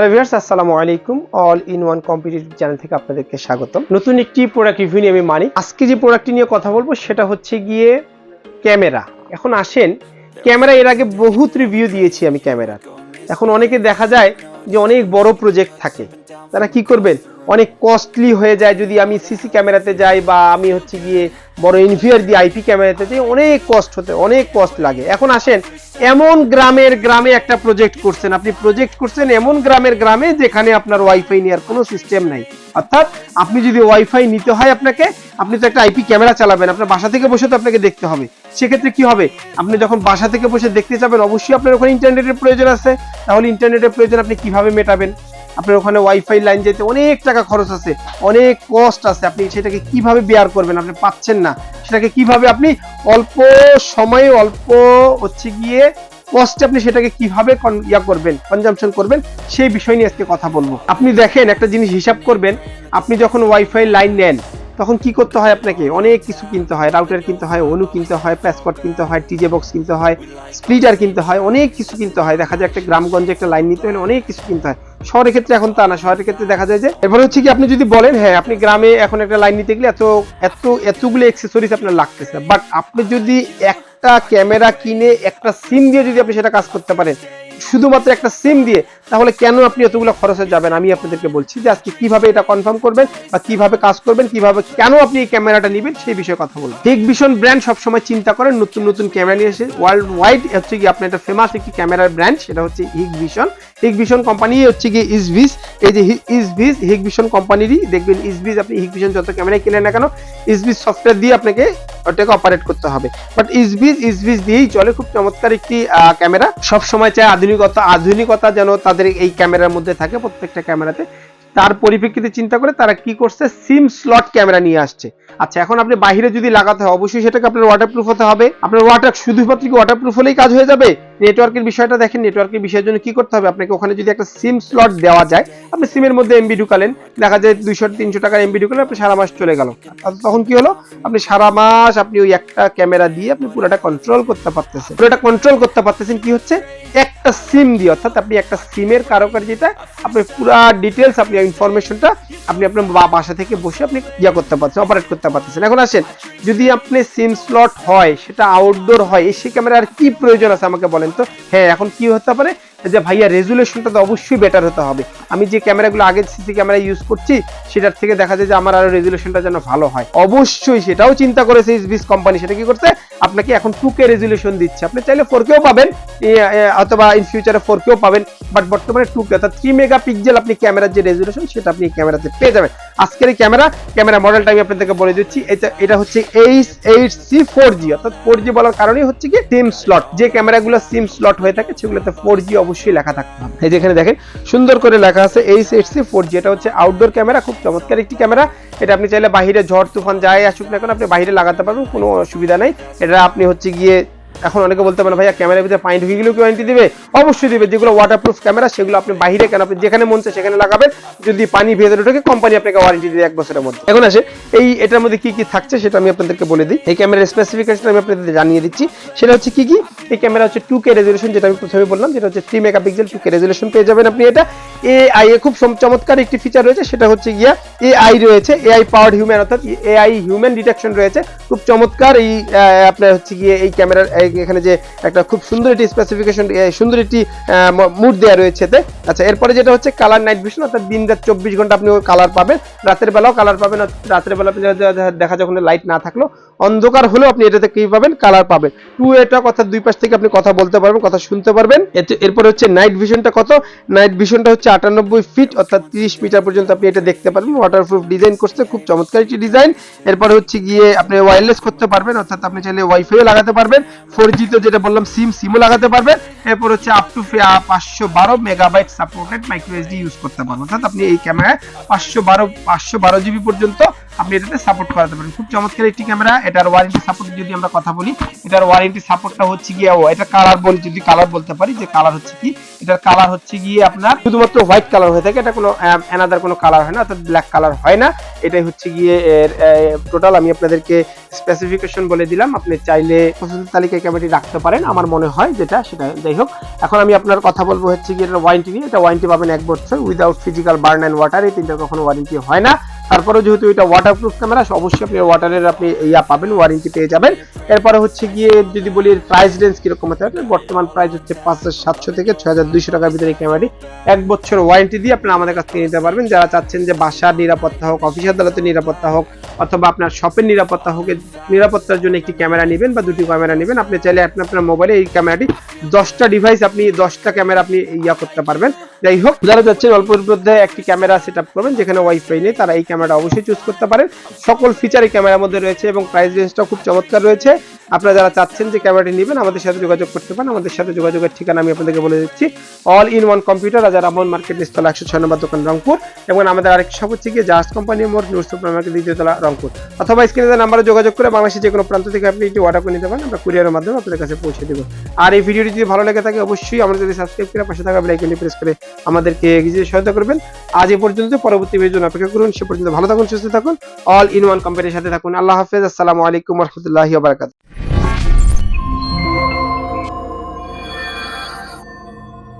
Hello viewers আসসালামু আলাইকুম। All in one competitive channel থেকে আপনাদেরকে স্বাগতম। নতুন একটি প্রোডাক্ট রিভিউ নিয়ে আমি মানি আজকে যে প্রোডাক্টটি নিয়ে কথা বলব, সেটা হচ্ছে গিয়ে ক্যামেরা। এখন আসেন, ক্যামেরা এর আগে বহুত রিভিউ দিয়েছি আমি ক্যামেরার। এখন অনেকে দেখা যায় যে অনেক বড় প্রজেক্ট থাকে। তারা কি করবেন? অনেক কস্টলি হয়ে যায় যদি আমি সিসি ক্যামেরাতে যাই বা আমি হচ্ছে গিয়ে বড় ইনভিয়ার দিয়ে আইপি ক্যামেরাতে যাই, অনেক কস্ট হতে, অনেক কস্ট লাগে। এখন আসেন, এমন গ্রামের গ্রামে একটা প্রজেক্ট করছেন। আপনি প্রজেক্ট করছেন এমন গ্রামের গ্রামে যেখানে আপনার ওয়াইফাই নেওয়ার কোনো সিস্টেম নাই। অর্থাৎ আপনি যদি ওয়াইফাই নিতে হয় আপনাকে, আপনি তো একটা আইপি ক্যামেরা চালাবেন। আপনার বাসা থেকে বসে তো আপনাকে দেখতে হবে। সেক্ষেত্রে কি হবে? আপনি যখন বাসা থেকে বসে দেখতে যাবেন, অবশ্যই আপনার ওখানে ইন্টারনেটের প্রয়োজন আছে। তাহলে ইন্টারনেটের প্রয়োজন আপনি কীভাবে মেটাবেন? আপনার ওখানে ওয়াইফাই লাইন যেতে অনেক টাকা খরচ আছে, অনেক কস্ট আছে। আপনি সেটাকে কীভাবে বেয়ার করবেন আপনি পাচ্ছেন না। সেটাকে কীভাবে আপনি অল্প সময়ে, অল্প হচ্ছে গিয়ে কস্টে আপনি সেটাকে কীভাবে ইয়া করবেন কনজামশন করবেন, সেই বিষয় নিয়ে আজকে কথা বলব। আপনি দেখেন একটা জিনিস হিসাব করবেন, আপনি যখন ওয়াইফাই লাইন নেন, তখন কি করতে হয় আপনাকে? অনেক কিছু কিনতে হয় রাউটার কিনতে হয় অনু কিনতে হয় প্যাসকট কিনতে হয় টিজে বক্স কিনতে হয় স্প্লিটার কিনতে হয়, অনেক কিছু কিনতে হয়। দেখা যায় একটা গ্রামগঞ্জে একটা লাইন নিতে হলে অনেক কিছু কিনতে হয়। শহরের ক্ষেত্রে এখন তা না, শহরের ক্ষেত্রে দেখা যায় যে এবার হচ্ছে কি আপনি যদি বলেন হ্যাঁ আপনি গ্রামে এখন একটা লাইন নিতে গেলে এত এত, এতগুলো এক্সেসরিজ আপনার লাগতেছে বাট আপনি যদি একটা ক্যামেরা কিনে একটা সিম দিয়ে যদি আপনি সেটা কাজ করতে পারেন শুধুমাত্র একটা সিম দিয়ে, তাহলে কেন আপনি এতগুলো খরচে যাবেন? আমি আপনাদেরকে বলছি যে আজকে কীভাবে এটা কনফার্ম করবেন বা কীভাবে কাজ করবেন, কীভাবে কেন আপনি এই ক্যামেরাটা নেবেন সেই বিষয়ে কথা বলব। হিগ ভিশন ব্র্যান্ড সবসময় চিন্তা করেন, নতুন নতুন ক্যামেরা নিয়ে এসে ওয়ার্ল্ড ওয়াইড হচ্ছে কি আপনার একটা ফেমাস একটি ক্যামেরার ব্র্যান্ড সেটা হচ্ছে Hik Vision Hik Vision company হচ্ছে কি ইসভিস এই যে ইসভিস হিগ ভিশন কোম্পানিরই দেখবেন ইসভিস আপনি হিগ ভিশন যত ক্যামেরাই কিনেন না কেন ইসভিস সফটওয়্যার দিয়ে আপনাকে ওটাকে অপারেট করতে হবে। বাট ইসবিজ ইসবিজ দিয়েই চলে খুব চমৎকার একটি ক্যামেরা সব সময় চায় আধুনিকতা আধুনিকতা যেন তাদের এই ক্যামেরার মধ্যে থাকে, প্রত্যেকটা ক্যামেরাতে তার পরিপ্রেক্ষিতে চিন্তা করে তারা কি করছে? সিম স্লট ক্যামেরা নিয়ে আসছে। আচ্ছা এখন আপনি বাহিরে যদি লাগাতে হয়, অবশ্যই সেটাকে আপনার ওয়াটারপ্রুফ হতে হবে। আপনার ওয়াটার শুধুমাত্র কি ওয়াটারপ্রুফ হলেই কাজ হয়ে যাবে? নেটওয়ার্কের বিষয়টা দেখেন নেটওয়ার্কের বিষয়ের জন্য কি করতে হবে? আপনাকে ওখানে যদি একটা সিম স্লট দেওয়া যায়, আপনি সিমের মধ্যে এমবি ঢুকালেন, দেখা যায় দুইশো তিনশো টাকার এমবি ঢুকালেন আপনি সারা মাস চলে গেল। তখন কি হলো? আপনি সারা মাস আপনি ওই একটা ক্যামেরা দিয়ে আপনি পুরোটা কন্ট্রোল করতে পারতেছেন। পুরোটা কন্ট্রোল করতে পারতেছেন কি হচ্ছে? একটা সিম দিয়ে, অর্থাৎ আপনি একটা সিমের কারুকার্যটা আপনি পুরো ডিটেলস আপনি ইনফরমেশনটা আপনি আপনার বাসা থেকে বসে আপনি ইয়া করতে পারছেন অপারেট করতে পারতেছেন। এখন আসেন, যদি আপনি সিম স্লট হয়, সেটা আউটডোর হয় এই ক্যামেরার কি প্রয়োজন আছে আমাকে বলেন? তো হ্যাঁ এখন কি হতে পারে? যে ভাইয়া রেজুলেশনটা তো অবশ্যই বেটার হতে হবে। আমি যে ক্যামেরাগুলো আগে সিসি ক্যামেরা ইউজ করছি, সেটার থেকে দেখা যায় যে আমার আরও রেজুলেশনটা যেন ভালো হয়। অবশ্যই সেটাও চিন্তা করেছে ইসবিস কোম্পানি সেটা কি করছে? আপনাকে এখন টু কে রেজুলেশন দিচ্ছে। আপনি চাইলে ফোর কেও পাবেন অথবা ইন ফিউচারে ফোর কেও পাবেন বাট বর্তমানে টু কে অর্থাৎ থ্রি মেগা পিক্সেল আপনি ক্যামেরার যে রেজুলেশন সেটা আপনি ক্যামেরাতে পেয়ে যাবেন। আজকের এই ক্যামেরা ক্যামেরা মডেলটা আমি আপনাদেরকে বলে দিচ্ছি, এটা এটা হচ্ছে H eight C four G অর্থাৎ ফোর জি বলার কারণেই হচ্ছে কি সিম স্লট যে ক্যামেরাগুলো সিম স্লট হয়ে থাকে, সেগুলোতে ফোর জি অবশ্যই লেখা থাকতে হবে। এই যেখানে দেখেন, সুন্দর করে লেখা আছে H eight C four G এটা হচ্ছে আউটডোর ক্যামেরা খুব চমৎকার একটি ক্যামেরা এটা আপনি চাইলে বাহিরে ঝড়, তুফান যাই আসুক না কেন, আপনি বাহিরে লাগাতে পারবেন, কোনো অসুবিধা নেই। এটা আপনি হচ্ছে গিয়ে এখন অনেকে বলতে পারেন, ভাইয়া, ক্যামেরার ভিতরে পানি ঢুকে গেলেও কি ওয়ারেন্টি দিবে? অবশ্যই দিবে। যেগুলো ওয়াটারপ্রুফ ক্যামেরা সেগুলো আপনি বাইরে কেন আপনি যেখানে মন চায় সেখানে লাগাবেন। যদি পানি ভেতরে ঢোকে কোম্পানি আপনাকে ওয়ারেন্টি দিবে এক বছরের মধ্যে। এখন আসে, এই, এটার মধ্যে কি কি থাকছে সেটা আমি আপনাদেরকে বলে দিই। এই ক্যামেরার স্পেসিফিকেশন আমি আপনাদের জানিয়ে দিচ্ছি। সেটা হচ্ছে কি কি? এই ক্যামেরা হচ্ছে টু কে রেজুলেশন যেটা আমি প্রথমে বললাম, যেটা হচ্ছে three megapixel two K resolution পেয়ে যাবেন আপনি এটা। এ আই এ খুব চমৎকার একটি ফিচার রয়েছে, সেটা হচ্ছে গিয়া এ আই রয়েছে এ আই পাওয়ার্ড হিউম্যান অর্থাৎ এ আই হিউম্যান ডিটেকশন রয়েছে। খুব চমৎকার এই আপনার হচ্ছে গিয়ে এই ক্যামেরার এখানে যে একটা খুব সুন্দর একটি স্পেসিফিকেশন সুন্দর একটি মুড দেওয়া রয়েছে এতে। আচ্ছা এরপরে যেটা হচ্ছে কালার নাইট ভিশন অর্থাৎ দিন রাত চব্বিশ ঘণ্টা আপনি কালার পাবেন। রাতের বেলাও কালার পাবেন রাতের বেলা দেখা যখন লাইট না থাকল অন্ধকার হলেও আপনি এটাতে কি পাবেন? কালার পাবেন। টু এটা কথা দুই পাশ থেকে আপনি কথা বলতে পারবেন, কথা শুনতে পারবেন। এরপর হচ্ছে নাইট ভিশনটা কত? নাইট ভিশনটা হচ্ছে আটানব্বই ফিট অর্থাৎ তিরিশ মিটার পর্যন্ত আপনি এটা দেখতে পারবেন। ওয়াটারপ্রুফ ডিজাইন করছে, খুব চমৎকার একটি ডিজাইন এরপর হচ্ছে গিয়ে আপনি ওয়্যারলেস করতে পারবেন, অর্থাৎ আপনি চাইলে ওয়াইফাইও লাগাতে পারবেন। ফোর জি তো যেটা বললাম সিম সিমও লাগাতে পারবেন। এরপর হচ্ছে আপ টু পাঁচশো বারো megabyte supported micro SD use করতে পারবেন। অর্থাৎ আপনি এই ক্যামেরায় পাঁচশো বারো পাঁচশো বারো জিবি পর্যন্ত আপনি এটাতে সাপোর্ট করাতে পারেন খুব চমৎকার একটি ক্যামেরা এটার ওয়ারেন্টি সাপোর্ট যদি আমরা কথা বলি, এটার ওয়ারেন্টি সাপোর্টটা হচ্ছে গিয়ে, ও, এটা কালার বলি, যদি কালার বলতে পারি, যে কালার হচ্ছে কি, এটার কালার হচ্ছে গিয়ে আপনার শুধুমাত্র হোয়াইট কালার হয়ে থাকে, এটা কোনো অ্যানাদার কোনো কালার হয় না, অর্থাৎ ব্ল্যাক কালার হয় না। এটাই হচ্ছে গিয়ে এর টোটাল আমি আপনাদেরকে স্পেসিফিকেশন বলে দিলাম। আপনি চাইলে পছন্দের তালিকায় ক্যামেরাটি রাখতে পারেন। আমার মনে হয় যেটা, সেটা যাই হোক এখন আমি আপনার কথা বলব হচ্ছে গিয়ে এটার ওয়ারেন্টি নিয়ে। এটা ওয়ারেন্টি পাবেন এক বছর without physical burn and water এই তিনটা কখনো ওয়ারেন্টি হয় না। তারপরেও যেহেতু এটা ওয়াটারপ্রুফ ক্যামেরা অবশ্যই আপনি ওয়াটারের আপনি ইয়া পাবেন ওয়ারেন্টি পেয়ে যাবেন। এরপরে হচ্ছে গিয়ে যদি বলি প্রাইস রেঞ্জ কীরকম হতে পারে বর্তমান প্রাইস হচ্ছে পাঁচ হাজার সাতশো থেকে ছয় হাজার দুইশো টাকার ভিতরে ক্যামেরাটি এক বছর ওয়ারেন্টি দিয়ে আপনি আমাদের কাছ থেকে নিতে পারবেন। যারা চাচ্ছেন যে বাসার নিরাপত্তা হোক অফিস আদালতের নিরাপত্তা হোক, অথবা আপনার শপের নিরাপত্তা হোক নিরাপত্তার জন্য একটি ক্যামেরা নেবেন বা দুটি ক্যামেরা নেবেন, আপনি চাইলে আপনি আপনার মোবাইলে এই ক্যামেরাটি দশটা ডিভাইস আপনি দশটা ক্যামেরা আপনি ইয়া করতে পারবেন। যাই হোক যারা যাচ্ছেন অল্প মধ্যে একটি ক্যামেরা সেট করবেন, যেখানে ওয়াইফাই নেই, তারা এই ক্যামেরাটা অবশ্যই চুজ করতে পারেন। সকল ফিচার এই ক্যামেরার মধ্যে রয়েছে এবং প্রাইস রেঞ্জটাও খুব চমৎকার রয়েছে। আপনারা যারা চাচ্ছেন যে ক্যামেরাটি নেবেন, আমাদের সাথে যোগাযোগ করতে পারেন। আমাদের সাথে যোগাযোগের ঠিকানা আমি আপনাদেরকে বলে দিচ্ছি। All in one computer Raja Raman market নিস্তলা একশো ছয় নম্বর দোকান, রংপুর। এবং আমাদের আরেকটি সব হচ্ছে গিয়ে জাহাজ কোম্পানি মোট নিউজ মার্কেট দ্বিতীয়তলা রংপুর। অথবা স্ক্রিনে নাম্বারে যোগাযোগ করে বাংলাদেশের যে কোনো প্রান্ত থেকে আপনি এটি অর্ডার করে নিতে পারেন। আমরা কুরিয়ারের মাধ্যমে আপনাদের কাছে পৌঁছে দেবো। আর এই ভিডিওটি যদি ভালো লেগে থাকে, অবশ্যই আমাদের যদি সাবস্ক্রাইব করে পাশে থাকা বেলাইকনটি প্রেস করে আমাদেরকে এগিয়ে সহায়তা করবেন। আজ এ পর্যন্ত, পরবর্তী জন্য অপেক্ষা করুন। সে পর্যন্ত ভালো থাকুন, সুস্থ থাকুন। অল ইন ওয়ান কোম্পানির সাথে থাকুন। আল্লাহ হাফেজ। আসসালামু আলাইকুম রহমতুল্লাহি বারাকাতুহু।